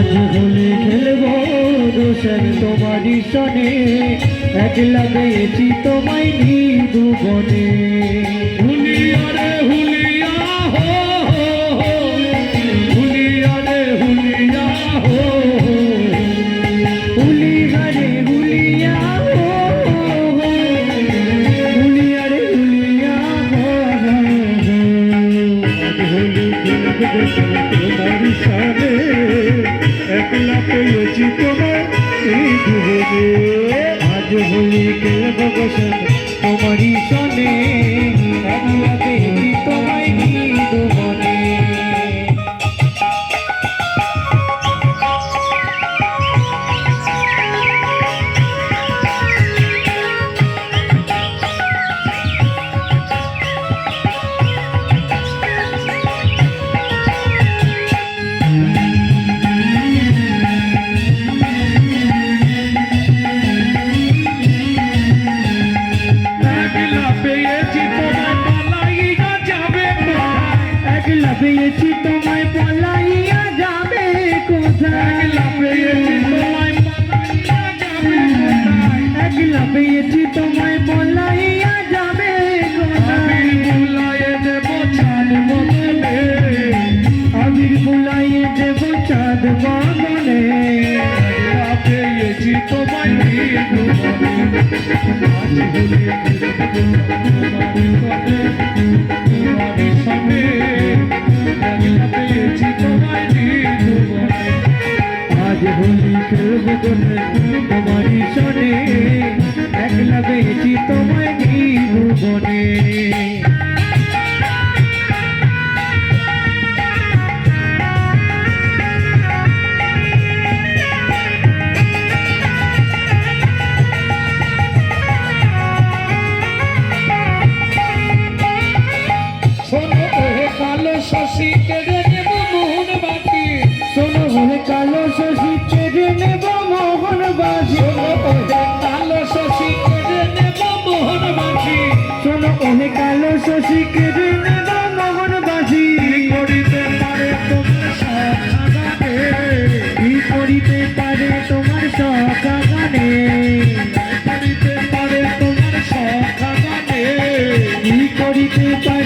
আজ হোলি খেলব দোষের তোমার সনে একলা পেয়েছি তোমায় নিদু আজ হোলি একলা পেয়েছি তোমায় পলাইয়া যাবে কোথায়? একলা পেয়েছি তোমায় পালাইয়া যাবে কোথায়? একলা পেয়েছি তোমায় পলাইয়া যাবে কোথায়? আবির দেব বদলে। আবির বুলাইয়ে দেব চাঁদ তোমায় আজ হোলি হোলি খেলব তোমার সনে একলা পেয়েছি তোমায় কালো শশী কেড়ে মোহন বাসী করিতে পারে তোমার সাথে কি করিতে পারে তোমার সখা গানে করিতে পারে তোমার সখা গানে কি করিতে পারে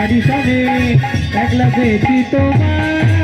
তোমারই সনে একলা পেয়েছি তোমায়